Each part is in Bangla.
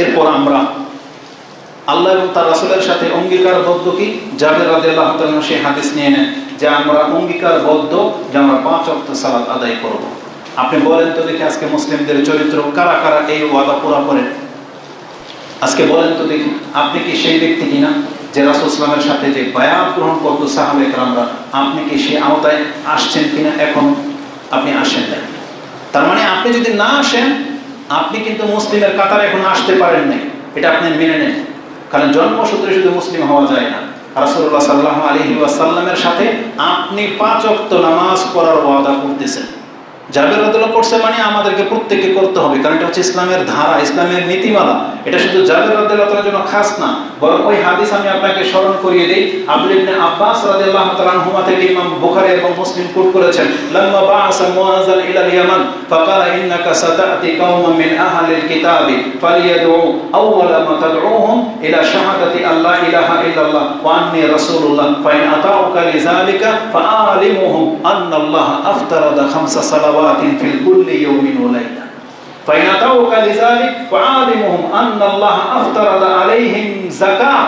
এরপর আমরা আল্লাহ এবং তার রাসুলের সাথে অঙ্গীকারবদ্ধ কি? জাবের রাদিয়াল্লাহু তাআলা সেই হাদিস নিয়ে নেন যে আমরা অঙ্গীকারবদ্ধ যে আমরা পাঁচ ওয়াক্ত সালাত আদায় করব। আপনি বলেন তো দেখি আজকে মুসলিমদের চরিত্র কারা কারা এই ওয়াদা পুরা করেন? আজকে বলেন তো দেখি, আপনি কি সেই ব্যক্তি কিনা যে রাসুল ইসলামের সাথে যে বায়াত গ্রহণ করতো সাহাবে একরামরা, আপনি কি সেই আওতায় আসছেন কিনা এখন? আপনি আসেন নাই। তার মানে আপনি যদি না আসেন আপনি কিন্তু মুসলিমের কাতারে এখন আসতে পারেন নাই। এটা আপনি মেনে নেন। কারণ জন্মসূত্রে শুধু মুসলিম হওয়া যায় না। রাসুল্লাহ সাল্লাহ আলহি ওয়াসাল্লামের সাথে আপনি পাঁচ অক্ত নামাজ পড়ার ওয়াদা করতেছেন। জাবের রদুল্লাহ করছে মানে আমাদেরকে প্রত্যেককে করতে হবে, কারণ এটা হচ্ছে ইসলামের ধারা, ইসলামের নীতিমালা। এটা শুধু জাবের রদুল্লাহ জন্য খাস না, বরং ওই হাদিস আমি আপনাকে স্মরণ করিয়ে দিই, আব্দুল ইবনে আব্বাস রাদিয়াল্লাহু তাআলা আনহুমা থেকে ইমাম বুখারী এবং মুসলিম কোট করেছেন, লাম্মা বাআসা মুআযান ইলা ইয়ামান ফাকালা ইন্নাকা সাতাতি কওমান মিন আহলিল কিতাবি ফালিয়াদউ আউওয়ালা মা তাদউহুম ইলা শাহাদাতি আল্লা ইলাহা ইল্লাল্লাহ ওয়া আন্নী রাসূলুল্লাহ, ফাইন আতাউকা লিযালিকা ফাআলিমুহুম আন্না আল্লাহ আফতারাদা খামসা সালাওয়াতিন ফিল কুল্লি ইয়াউমিন ওয়া লাইলা فإن أتوك لذلك فعالمهم أن الله أفترض عليهم زكاة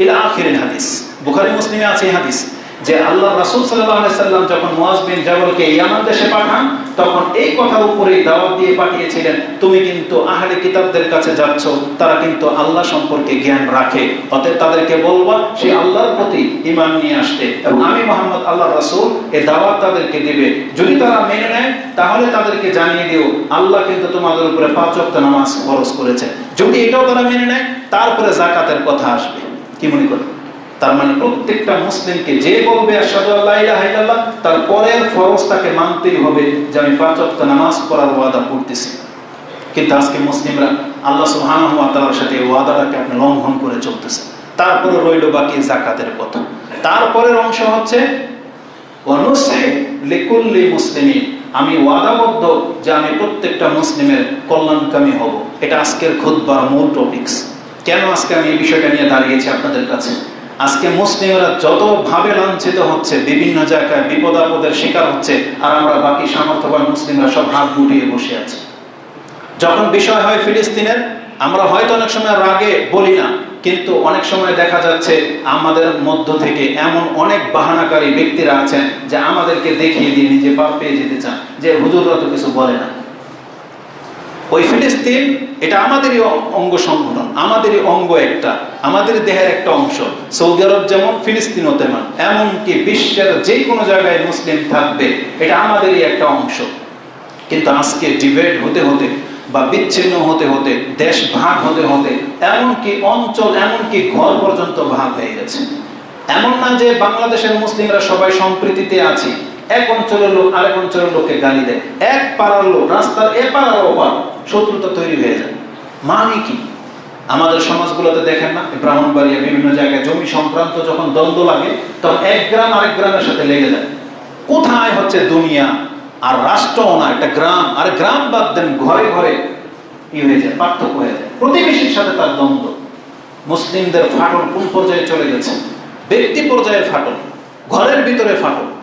إلى آخر الحديث বুখারী মুসলিমে আছে এই হাদিস যে আল্লাহ রাসূল সাল্লাম যখন মুয়াজ বিন জাবলকে ইয়ামান দেশে পাঠান, তখন এই কথার উপরেই দাওয়াত দিয়ে পাঠিয়েছিলেন, তুমি কিন্তু আহলে কিতাবদের কাছে যাচ্ছ, তারা কিন্তু আল্লাহ সম্পর্কে জ্ঞান রাখে, অতএব তাদেরকে বলবা সেই আল্লাহর প্রতি ঈমান নিয়ে আসতে। এবং আমি মোহাম্মদ আল্লাহ রাসূল এই দাওয়াত তাদেরকে দিবে। যদি তারা মেনে নেয়, তাহলে তাদেরকে জানিয়ে দিও, আল্লাহ কিন্তু তোমাদের উপরে পাঁচ ওয়াক্ত নামাজ ফরজ করেছে। যদি এটাও তারা মেনে নেয়, তারপরে জাকাতের কথা আসবে। কি মনে করেন তার মানে প্রত্যেকটা মুসলিমকে যে বলবে, আশহাদু আল্লা ইলাহা তার পরের ফরজ মানতেই হবে যে আমি পাঁচ ওয়াক্ত নামাজ পড়ার ওয়াদা করতেছি। কিন্তু আজকে মুসলিমরা আল্লাহ সুবহানাহু ওয়া তাআলার সাথে এই ওয়াদাটাকে আপনি লঙ্ঘন করে চলতেছে তারপরে রইল বাকি জাকাতের কথা। তারপরের অংশ হচ্ছে অনুসে লিকুল্লি মুসলিমিন, আমি ওয়াদাবদ্ধ যে আমি প্রত্যেকটা মুসলিমের কল্যাণকামী হব। এটা আজকের খুতবার মূল টপিকস কেন আজকে আমি এই বিষয়টা নিয়ে দাঁড়িয়েছি আপনাদের কাছে? আজকে মুসলিমরা যতভাবে লাঞ্ছিত হচ্ছে, বিভিন্ন জায়গায় বিপদ আপদের শিকার হচ্ছে, আর আমরা বাকি সামর্থ্যবান মুসলিমরা সব হাত গুটিয়ে বসে আছি। যখন বিষয় হয় ফিলিস্তিনের, আমরা হয়তো অনেক সময় রাগে বলি না, কিন্তু অনেক সময় দেখা যাচ্ছে আমাদের মধ্য থেকে এমন অনেক বাহানাকারী ব্যক্তিরা আছেন যে আমাদেরকে দেখিয়ে দিয়ে নিজে পাপ পেয়ে যেতে চান, যে হুজুররা তো কিছু বলে না। ওই ফিলিস্তিন, এটা আমাদেরই অঙ্গ সংগঠন, আমাদেরই অঙ্গ একটা, আমাদের দেহের একটা অংশ। সৌদি আরব যেমন, ফিলিস্তিনও তেমন। এমনকি বিশ্বের যে কোনো জায়গায় মুসলিম থাকবে, এটা আমাদেরই একটা অংশ। কিন্তু আজকে ডিবেট হতে হতে বা বিচ্ছিন্ন হতে হতে, দেশ ভাগ হতে হতে, এমনকি অঞ্চল, এমনকি ঘর পর্যন্ত ভাগ হয়ে গেছে। এমন না যে বাংলাদেশের মুসলিমরা সবাই সম্প্রীতিতে আছি এক অঞ্চলের লোক আরেক অঞ্চলের লোককে গালি দেয়। এক পাড়ার লোক, রাস্তার এ পাড়ার ওপার শত্রুতা তৈরি হয়ে যায়। মানে কি? আমাদের সমাজগুলোতে দেখেন না ব্রাহ্মণবাড়িয়া বিভিন্ন জায়গায় জমি সংক্রান্ত যখন দ্বন্দ্ব লাগে, তখন এক গ্রাম আরেক গ্রামের সাথে লেগে যায়। কোথায় হচ্ছে দুনিয়া আর রাষ্ট্রও না, একটা গ্রাম, আর গ্রাম বাদ দেন, ঘরে ঘরে কি হয়ে যায়, পার্থক্য হয়ে যায়। প্রতিবেশীর সাথে তার দ্বন্দ্ব। মুসলিমদের ফাটল কোন পর্যায়ে চলে গেছে? ব্যক্তি পর্যায়ে ফাটল, ঘরের ভিতরে ফাটল।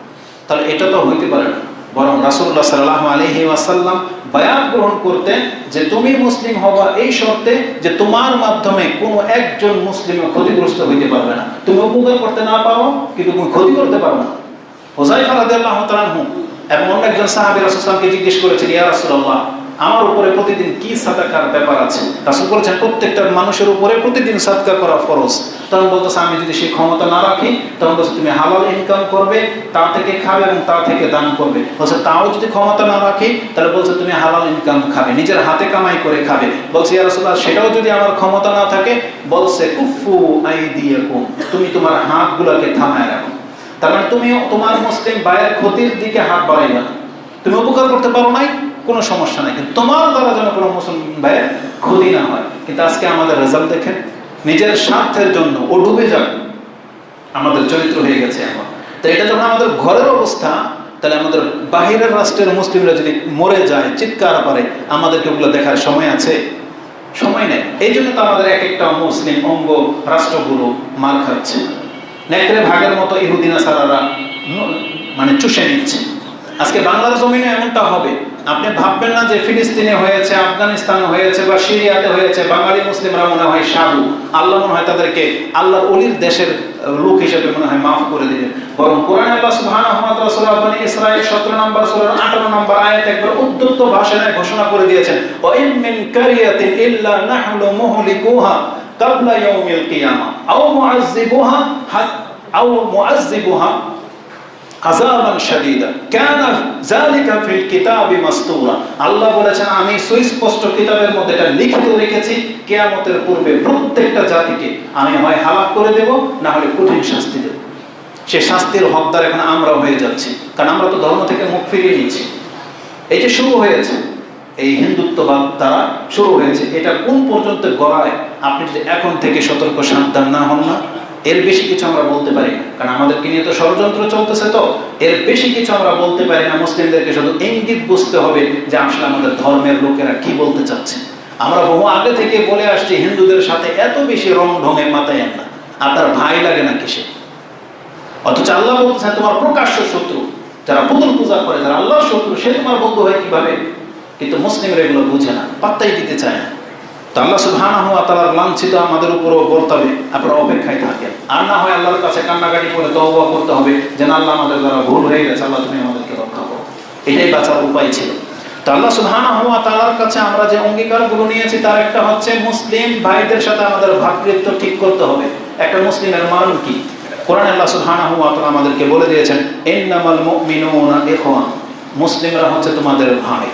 তাহলে এটা তো হইতে পারে না। বরং রাসূলুল্লাহ সাল্লাল্লাহু আলাইহি ওয়াসাল্লাম বায়াত গ্রহণ করতেন যে তুমি মুসলিম হওয়া এই শর্তে যে তোমার মাধ্যমে কোনো একজন মুসলিম ক্ষতিগ্রস্ত হইতে পারবে না। তুমি উপকার করতে না পারো, কিন্তু তুমি ক্ষতি করতে পারো না। হোজাইফা রাদিয়াল্লাহু তাআলা এবং অন্য একজন সাহাবী রাসূলকে জিজ্ঞেস করেছেন, ইয়া রাসূলুল্লাহ আমার উপরে প্রতিদিন কি সাদাকার ব্যাপার আছে? রাসূল বলেছেন, প্রত্যেকটা মানুষের উপরে প্রতিদিন সাদকা করা ফরজ। তখন বলতেছে, আমি যদি সেই ক্ষমতা না রাখি, তখন বলছে, তুমি হালাল ইনকাম করবে, তা থেকে খাবে এবং তা থেকে দান করবে। বলছে, তাও যদি ক্ষমতা না রাখি, তাহলে বলছে, তুমি হালাল ইনকাম খাবে, নিজের হাতে কামাই করে খাবে। বলছে, ইয়া রাসূলুল্লাহ, সেটাও যদি আমার ক্ষমতা না থাকে, বলছে, কুফু আই দিয়ে তুমি তোমার হাতগুলোকে থামায় রাখো। তার মানে তুমি তোমার মুসলিম ভাইয়ের ক্ষতির দিকে হাত বাড়াইবে। না তুমি উপকার করতে পারো নাই কোনো সমস্যা নাই। কিন্তু তোমার দ্বারা যেন কোনো মুসলিম ভাইয়ের ক্ষতি না হয়। কিন্তু আজকে আমাদের রেজাল্ট দেখেন, নিজের স্বার্থের জন্য ও ডুবে যাক আমাদের চরিত্র হয়ে গেছে এখন। তো এটা যখন আমাদের ঘরের অবস্থা, তাহলে আমাদের বাহিরের রাষ্ট্রের মুসলিমরা যদি মরে যায়, চিৎকার পারে আমাদেরকে ওগুলো দেখার সময় আছে? সময় নেই। এই জন্য তো আমাদের এক একটা মুসলিম অঙ্গ রাষ্ট্রগুলো মার খাচ্ছে। নেকড়ে ভাগের মতো ইহুদিনা সারারা মানে চুষে নিচ্ছে। আজকে বাংলার জমিনে এমনটা হবে। আপনি ভাববেন না যে ফিলিস্তিনে হয়েছে, আফগানিস্তানে হয়েছে বা সিরিয়াতে হয়েছে, বাঙালি মুসলিমরা মনে হয় সাধু। আল্লাহ মনে হয় তাদেরকে আল্লাহর অলির দেশের লোক হিসেবে মনে হয় মাফ করে দিলেন বরং কোরআন আল্লাহ সুবহানাহু ওয়া তাআলা সূরা বনী ইসরাঈল 17 নম্বর সূরার 18 নম্বর আয়াতে একবার উদ্যত ভাষায় ঘোষণা করে দিয়েছেন ওয়া ইন মিন কারিয়াতিন ইল্লা নাহনু মুহলিকুহা ক্বাবলা ইয়াউমিল কিয়ামা, আও মুআযযিবুহা আও মুআযযিবুহা যালিকা ফিল কিতাবি মাসতুরা। আল্লাহ বলেছেন, আমি সুস্পষ্ট কিতাবের মধ্যে এটা লিখিত রেখেছি, কিয়ামতের পূর্বে প্রত্যেকটা জাতিকে আমি হয় হালাক করে দেব না হলে কঠিন শাস্তি দেব। সে শাস্তির হকদার এখন আমরা হয়ে যাচ্ছি। কারণ আমরা তো ধর্ম থেকে মুখ ফিরিয়ে নিয়েছি এই যে শুরু হয়েছে, এই হিন্দুত্ববাদ দ্বারা শুরু হয়েছে, এটা কোন পর্যন্ত গড়ায়, আপনি যদি এখন থেকে সতর্ক সাবধান না হন না। এর বেশি কিছু আমরা বলতে পারি না। কারণ আমাদেরকে নিয়ে তো ষড়যন্ত্র চলতেছে তো। এর বেশি কিছু আমরা বলতে পারি না। মুসলিমদেরকে শুধু ইঙ্গিত বুঝতে হবে যে আসলে আমাদের ধর্মের লোকেরা কি বলতে চাচ্ছে। আমরা বহু আগে থেকে বলে আসছি, হিন্দুদের সাথে এত বেশি রং ঢঙে মাথায় না। আপনার ভাই লাগে না কিসে? অথচ আল্লাহ বলতেছেন তোমার প্রকাশ্য শত্রু। যারা পুতুল পূজা করে, যারা আল্লাহর শত্রু, সে তোমার বন্ধু হয় কীভাবে? কিন্তু মুসলিমরা এগুলো বুঝে না, পাত্তাই দিতে চায় না। আপনারা অপেক্ষায় থাকেন। আর না হয় আল্লাহর কাছে কান্নাকাটি করে করতে হবে যে না আল্লাহ আমাদের ভুল হয়ে গেছে, আল্লাহ তুমি আমাদেরকে এটাই উপায় ছিল। কাছে আমরা যে অঙ্গীকারগুলো নিয়েছি, তার একটা হচ্ছে মুসলিম ভাইদের সাথে আমাদের ভাতৃত্ব ঠিক করতে হবে। একটা মুসলিমের মান কি? কোরআন আল্লাহ সুবহানাহু ওয়া তাআলা আমাদেরকে বলে দিয়েছেন মুসলিমরা হচ্ছে তোমাদের ভাই।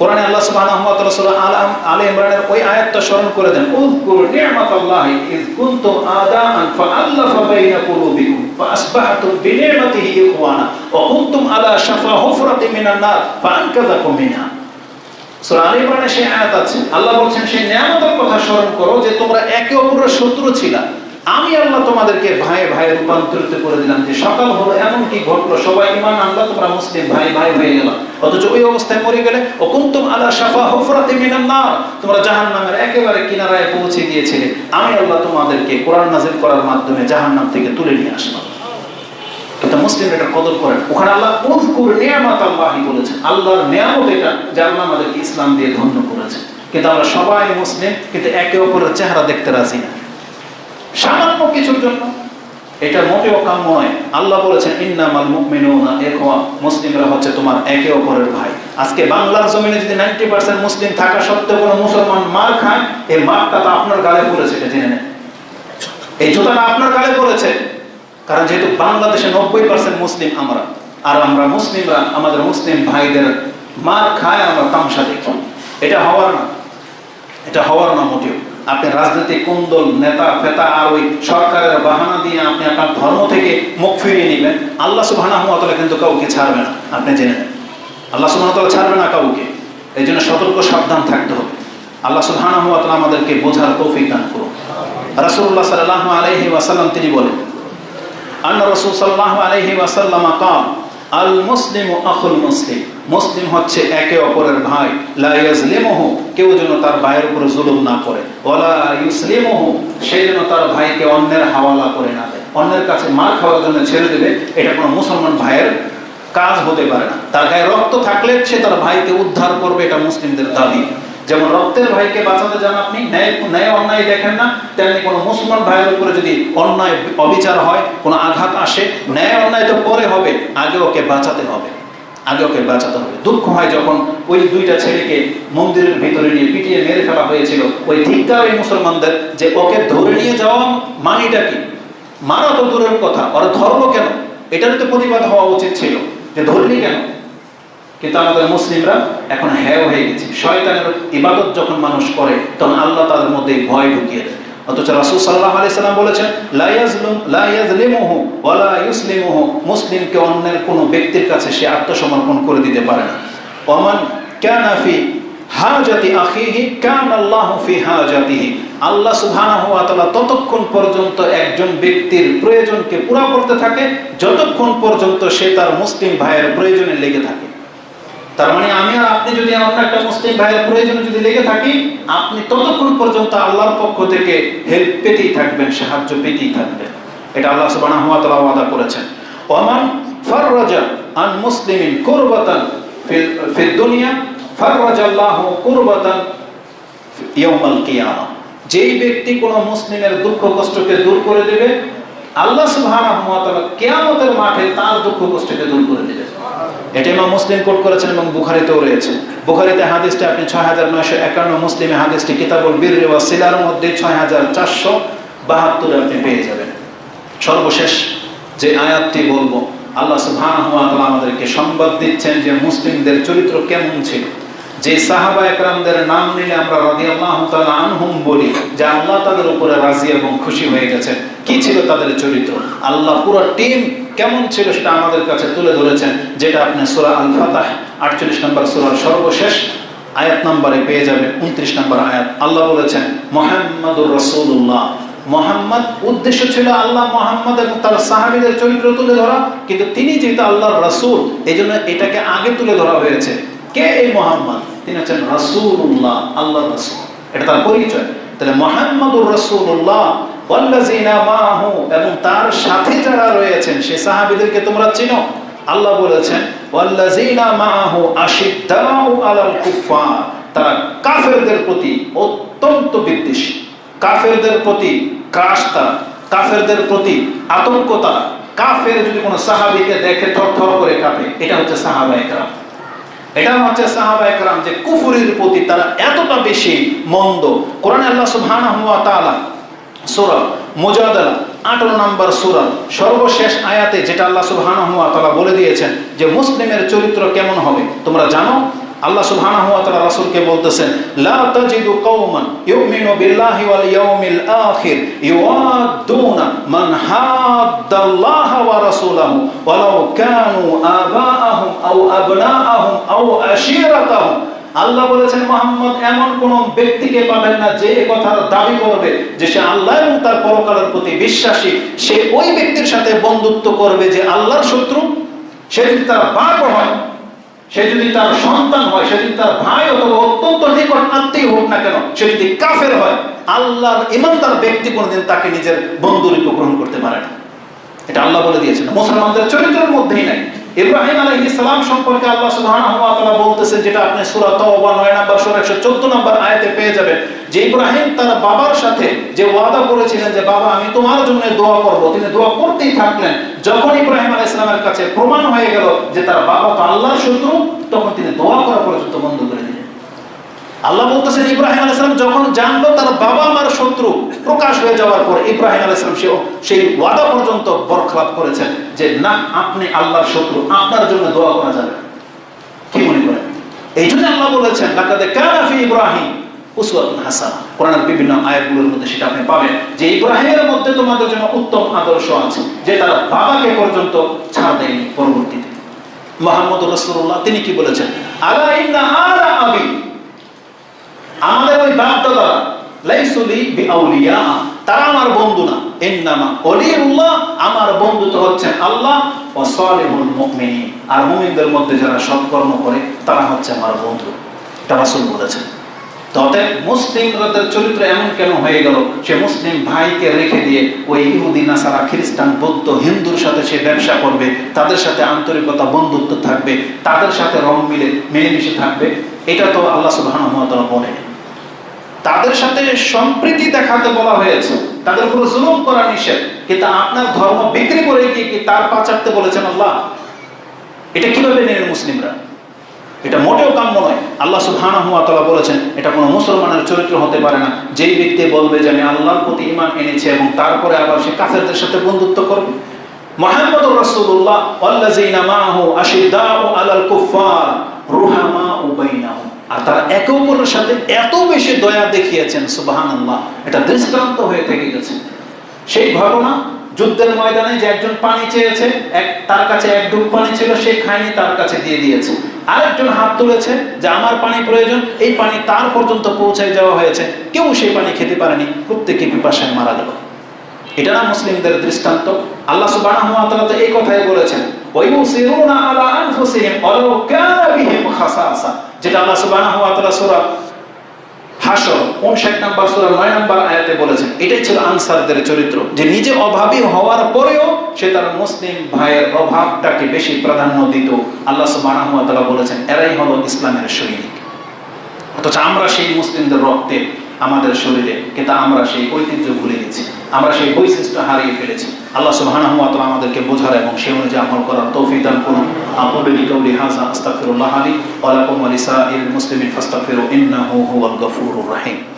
কোরআনে আল্লাহ সুবহানাহু ওয়া তাআলা সূরা আল আলে ইমরানের ওই আয়াতটা স্মরণ করে দেন, উযকুর নি'মাতাল্লাহি ইয কুনতুম আদাআন ফাআল্লাফা বাইনা কুলুবিকুম ফাআসবাহতুম বিনি'মাতিহি ইখওয়ানা ওয়া কুনতুম আলা শাফা হুফরাতিন মিনান নার ফাআনকাযাকুম মিনহা। সূরা আলে ইমরানে সেই আয়াত আছে, আল্লাহ বলছেন, সেই নিয়ামতের কথা স্মরণ করো যে তোমরা একে অপরের শত্রু ছিলা আমি আল্লাহ তোমাদেরকে ভাই ভাই রূপান্তরিত করে দিলাম যে সকাল হলো, এমন কি ঘটলো? সবাই ইমান আনলা, তোমরা মুসলিম ভাই ভাই হয়ে গেল। অথচ ওই অবস্থায় মরে গেলে ও কুনতুম আলা শাফা হুফরাতি মিনান নার তোমরা জাহান্নামের একেবারে কিনারায় পৌঁছে গিয়েছিলে আমি আল্লাহ তোমাদেরকে কোরআন নাজিল করার মাধ্যমে জাহান্নাম থেকে তুলে নিয়ে আসলাম। কিন্তু মুসলিম, এটা কদর করেন। ওখানে আল্লাহ, উযকুর নিয়ামাত আল্লাহি বলেছেন। আল্লাহর নিয়ামত এটা, যে আল্লাহ আমাদেরকে ইসলাম দিয়ে ধন্য করেছে। কিন্তু আমরা সবাই মুসলিম, কিন্তু একে অপরের চেহারা দেখতে রাজি না। সামান্য কিছুর জন্য। এটা মোটেও কাম্য নয়। আল্লাহ বলেছেন, ইন্নামাল মুমিনুনা ইখওয়া। মুসলিমরা হচ্ছে তোমার একে অপরের ভাই। আজকে বাংলার জমিনে যদি 90% মুসলিম থাকা সত্ত্বেও কোনো মুসলমান মার খায়, এই মারটা তো আপনার গালে পড়েছে, এটা জেনে নেন। এই জুতাটা আপনার গালে পড়েছে। কারণ যেহেতু বাংলাদেশে নব্বই পার্সেন্ট মুসলিম আমরা, আর আমরা মুসলিমরা, আমাদের মুসলিম ভাইদের মার খায়, আমরা তামসা দেখি। এটা হওয়ার না। এটা হওয়ার না মোটেও। আপনি রাজনৈতিক কোন দল, নেতা, ফেতা, আর ওই সরকারের বাহানা দিয়ে আপনি আপনার ধর্ম থেকে মুখ ফিরিয়ে নেবেন, আল্লাহ সুবাহ কিন্তু কাউকে ছাড়বে না। আপনি জেনে নেন। আল্লাহ সুবাহ ছাড়বে না কাউকে। এই জন্য সতর্ক, সাবধান থাকতে হবে। আল্লাহ সুবাহ আমাদেরকে বোঝার তৌফিক দান করুন। রাসুল্লাহ সাল্লাহ আলহি ওয়াসাল্লাম তিনি বলেন আল্লাহ রসুল সাল্লাহ আলহি ওয়াসাল্লাম কাল আল মুসলিমু আখুল মুসলিম। মুসলিম হচ্ছে একে অপরের ভাই। লা কেউ যেন তার ভাইয়ের উপরে জুলুম না করে। ওয়ালা ইউসলিমুহু, সে যেন তার ভাইকে অন্যের হাওয়ালা করে না দেয়। অন্যের কাছে মার খাওয়ার জন্য ছেড়ে দেবে এটা কোনো মুসলমান ভাইয়ের কাজ হতে পারে না। তার গায়ে রক্ত থাকলে সে তার ভাইকে উদ্ধার করবে, এটা মুসলিমদের দাবি। যেমন রক্তের ভাইকে বাঁচাতে যান আপনি, ন্যায় ন্যায় অন্যায় দেখেন না, তেমনি কোনো মুসলমান ভাইয়ের উপরে যদি অন্যায় অবিচার হয়, কোনো আঘাত আসে, ন্যায় অন্যায় তো পরে হবে, আগে ওকে বাঁচাতে হবে। আগে ওকে বাঁচাতে হবে। দুঃখ হয় যখন ওই দুইটা ছেলেকে মন্দিরের ভিতরে নিয়ে পিটিয়ে মেরে ফেলা হয়েছিল। ওই ধিক্কার ওই মুসলমানদের যে ওকে ধরে নিয়ে যাওয়া মানিটা কি? মারা তো দূরের কথা, ওরা ধরলো কেন? এটার তো প্রতিবাদ হওয়া উচিত ছিল। যে ধরলি কেন? কিন্তু আমাদের মুসলিমরা এখন হ্যাঁ হয়ে গেছে। শয়তানের ইবাদত যখন মানুষ করে, তখন আল্লাহ তাদের মধ্যে ভয় ঢুকিয়ে দেয়। অথচ রাসূল সাল্লাল্লাহু আলাইহি সাল্লাম বলেছেন মুসলিমকে অন্যের কোনো ব্যক্তির কাছে সে আত্মসমর্পণ করে দিতে পারে না। ওমান কানা ফি হাজাতি আখিহি আল্লাহু ফি হাজাতিহি। আল্লাহ ততক্ষণ পর্যন্ত একজন ব্যক্তির প্রয়োজনকে পুরা করতে থাকে, যতক্ষণ পর্যন্ত সে তার মুসলিম ভাইয়ের প্রয়োজনে লেগে থাকে। তার মানে আমি আর আপনি যদি অন্য একটা মুসলিম ভাইয়ের প্রয়োজনে যদি লেগে থাকি, আপনি ততক্ষণ পর্যন্ত আল্লাহর পক্ষ থেকে হেল্প পেতেই থাকবেন, সাহায্য পেতেই থাকবেন। এটা আল্লাহ সুবহানাহু ওয়া তাআলা ওয়াদা করেছেন। ওমান ফাররাজা আন মুসলিমিন কুরবাতান ফিল দুনিয়া, ফাররাজাল্লাহু কুরবাতান ইয়াউমাল কিয়ামা। যেই ব্যক্তি কোন মুসলিমের দুঃখ কষ্টকে দূর করে দেবে, আল্লাহ সুবহানাহু ওয়া তাআলা কিয়ামতের মাঠে তার দুঃখ কষ্টকে দূর করে দেবে। এটা ইমাম মুসলিম কোট করেছেন এবং বুখারিতেও রয়েছে। বুখারিতে হাদিসটা আপনি 6951 মুসলিমে হাদিসটি কিতাবুল বীর ওয়া সিলার মধ্যে 6472 আপনি পেয়ে যাবেন। সর্বশেষ যে আয়াতটি বলব, আল্লাহ তাআলা আমাদেরকে সংবাদ দিচ্ছেন যে মুসলিমদের চরিত্র কেমন ছিল। যে সাহাবা একরামদের নাম নিলে আমরা রাদিয়াল্লাহু তাআলা আনহুম বলি যে আল্লাহ তাদের উপরে রাজি এবং খুশি হয়ে গেছে। কি ছিল তাদের চরিত্র? আল্লাহ পুরো টিম কেমন ছিল সেটা আমাদের কাছে তুলে ধরেছেন, যেটা আপনি সূরা আল ফাতাহ 48 নম্বর সূরার সর্বশেষ আয়াত নম্বরে পেয়ে যাবেন 29 নম্বর আয়াত। আল্লাহ বলেছেন, মুহাম্মাদুর রাসূলুল্লাহ। মোহাম্মদ উদ্দেশ্য ছিল আল্লাহ মোহাম্মদ এবং তার সাহাবিদের চরিত্র তুলে ধরা, কিন্তু তিনি যেহেতু আল্লাহর রাসূল এই জন্য এটাকে আগে তুলে ধরা হয়েছে। কে এই মোহাম্মদ? তিনি হচ্ছেন রাসূলুল্লাহ রাসূল। এটা তার পরিচয়। তাহলে রাসূলুল্লাহ, ওয়াল্লাযিনা মাহু, এবং তার সাথে যারা রয়েছেন সে সাহাবীদেরকে তোমরা চিনো? আল্লাহ বলেছেন, ওয়াল্লাযিনা মাহু আশিদ্দাউ আলাল তারা কাফেরদের প্রতি অত্যন্ত বিদ্বেষী। কাফেরদের প্রতি ক্রাশতা কাফেরদের প্রতি আতঙ্কতা, কাফের যদি কোনো সাহাবীকে দেখে থর থর করে কাঁপে, এটা হচ্ছে সাহাবা একরাম এটা হচ্ছে সাহাবা একরাম যে কুফুরির প্রতি তারা এতটা বেশি মন্দ। কোরআন আল্লাহ তাআলা সূরা মুজাদালা 18 নম্বর সূরা, সর্বশেষ আয়াতে যেটা আল্লাহ তাআলা বলে দিয়েছেন যে মুসলিমের চরিত্র কেমন হবে? তোমরা জানো? আল্লাহ সুবহানাহু ওয়া তাআলা রাসূলকে বলতেছেন, লা তাজিদু কওমান ইউমিনু বিল্লাহি ওয়াল ইয়াউমিল আখির ইউআদুনা মান হাদ্দাল্লাহ ওয়া রাসূলাহু ওয়ালাউ কানু আবাআহুম আও আবনাআহুম আও আশিরাতাহুম। আল্লাহ বলেছেন, মোহাম্মদ, এমন কোন ব্যক্তিকে পাবেন না যে কথার দাবি করবে যে সে আল্লাহ এবং তার পরকালের প্রতি বিশ্বাসী। সে ওই ব্যক্তির সাথে বন্ধুত্ব করবে যে আল্লাহর শত্রু। সে যদি তার বাপ হয় সে যদি তার সন্তান হয়, সে যদি তার ভাই অথবা অত্যন্ত নিকট আত্মীয় হোক না কেন, সে যদি কাফের হয়, আল্লাহর ইমানদার ব্যক্তি কোনোদিন তাকে নিজের বন্ধু রূপে গ্রহণ করতে পারে না। এটা আল্লাহ বলে দিয়েছেন। মুসলমানদের চরিত্রের মধ্যেই নাই। ইব্রাহিম আলাইহিস ইসলাম সম্পর্কে আল্লাহ তাআলা বলতেছেন, যেটা আপনি সূরা তাওবা 9 নম্বর, সূরা 114 নম্বর আয়াতে পেয়ে যাবেন, যে ইব্রাহিম তার বাবার সাথে যে ওয়াদা করেছিলেন যে, বাবা, আমি তোমার জন্য দোয়া করব। তিনি দোয়া করতেই থাকলেন। যখন ইব্রাহিম আলাইহিস ইসলামের কাছে প্রমাণ হয়ে গেল যে তার বাবা তো আল্লাহর শত্রু, তখন তিনি দোয়া করা পর্যন্ত বন্ধ করে আল্লাহ বলতেছেন ইব্রাহিম আলাইসালাম যখন জানলো তার বাবা আমার শত্রু প্রকাশ হয়ে যাওয়ার পর ইব্রাহিম আলাইসালাম সে সেই ওয়াদা পর্যন্ত বরখলাপ করেছেন যে, না, আপনি আল্লাহর শত্রু, আপনার জন্য দোয়া করা যাবে। কি মনে করেন? এই জন্য আল্লাহ বলেছেন, লাকাদে কানা ফি ইব্রাহিম উসওয়াতুন হাসানা। কোরআনের বিভিন্ন আয়াতগুলোর মধ্যে সেটা আপনি পাবেন যে, ইব্রাহিমের মধ্যে তোমাদের জন্য উত্তম আদর্শ আছে, যে তার বাবাকে পর্যন্ত ছাড় দেয়নি পরবর্তীতে। মোহাম্মদ রসুল্লাহ তিনি কি বলেছেন? আলা আলা আবি আমাদের ওই বাপ দাদারা লাইসুলি বিআউলিয়া, তারা আমার বন্ধু না। ইন্নামা ওলিউল্লাহ, আমার বন্ধু তো হচ্ছেন আল্লাহ ও সালিহুল মুমিনিন। আর মুমিনদের মধ্যে যারা সৎকর্ম করে, তারা হচ্ছে আমার বন্ধু। এটা রাসূল বলেছেন। তবে মুসলিমদের চরিত্র এমন কেন হয়ে গেল? সে মুসলিম ভাইকে রেখে দিয়ে ওই ইহুদি, নাসারা, খ্রিস্টান, বৌদ্ধ, হিন্দুর সাথে সে ব্যবসা করবে, তাদের সাথে আন্তরিকতা, বন্ধুত্ব থাকবে, তাদের সাথে রং মিলে, মিলেমিশে থাকবে, এটা তো আল্লাহ সুবহানাহু ওয়া তাআলা বলেন। তাদের সাথে সম্প্রীতি দেখাতে বলা হয়েছে। তাদের উপর জুলুম করা নিষেধ। কিন্তু আপনার ধর্ম বিক্রি করে গিয়ে কি তার পা চাটতে বলেছেন আল্লাহ? এটা কীভাবে নেবেন মুসলিমরা? এটা মোটেও কাম্য নয়। আল্লাহ সুবহানাহু ওয়া তাআলা বলেছেন, এটা কোনো মুসলমানের চরিত্র হতে পারে না। যেই ব্যক্তি বলবে যে আমি আল্লাহর প্রতি ঈমান এনেছি এবং তারপরে আবার সে কাফেরদের সাথে বন্ধুত্ব করবে। মুহাম্মদুর রাসূলুল্লাহ ওয়াল্লাযিনা মাআহু আশিদ্দাউ আলাল কুফফার রুহামাউ বাইনাহুম আর তারা একে অপরের সাথে এত বেশি দয়া দেখিয়েছেন, সুবহানাল্লাহ। এটা দৃষ্টান্ত হয়ে থেকে গেছে। সেই ঘটনা যুদ্ধের ময়দানে যে একজন পানি চেয়েছে, এক তার কাছে এক ডুব পানি ছিল, সে খায়নি, তার কাছে দিয়ে দিয়েছে। আরেকজন হাত তুলেছে যে, আমার পানি প্রয়োজন, এই পানি তার পর্যন্ত পৌঁছায় যাওয়া হয়েছে। কেউ সেই পানি খেতে পারেনি, প্রত্যেকে পিপাসায় মারা গেল। এটা না মুসলিমদের দৃষ্টান্ত? আল্লাহ তাআলা তো এই কথাই বলেছেন ওয়ায়ুসিরুনা আলা যেটা আল্লাহ সুবহানাহু ওয়া তাআলা সূরা হাসর 59 নম্বর, সূরা 9 নম্বর আয়াতে বলেছেন, এটাই ছিল আনসারদের চরিত্র। যে নিজে অভাবী হওয়ার পরেও সে তার মুসলিম ভাইয়ের অভাবটাকে বেশি প্রাধান্য দিত। আল্লাহ সুবহানাহু বলেছেন, এরাই হলো ইসলামের সৈনিক। অথচ আমরা সেই মুসলিমদের রক্তে আমাদের শরীরে, কিন্তু আমরা সেই ঐতিহ্য ভুলে গেছি। আমরা সেই বৈশিষ্ট্য হারিয়ে ফেলেছি। আল্লাহ সুবহানাহু ওয়া তাআলা আমাদেরকে বোঝার এবং সেই অনুযায়ী আমল করার তৌফিক দান করুন। আকুলু লিকাউলি হাযা, আস্তাগফিরুল্লাহ লি ওয়া লাকুম ওয়া লিসাইল মুসলিমিন ফাস্তাগফিরু, ইন্নাহু হুয়াল গফুরুর রহিম।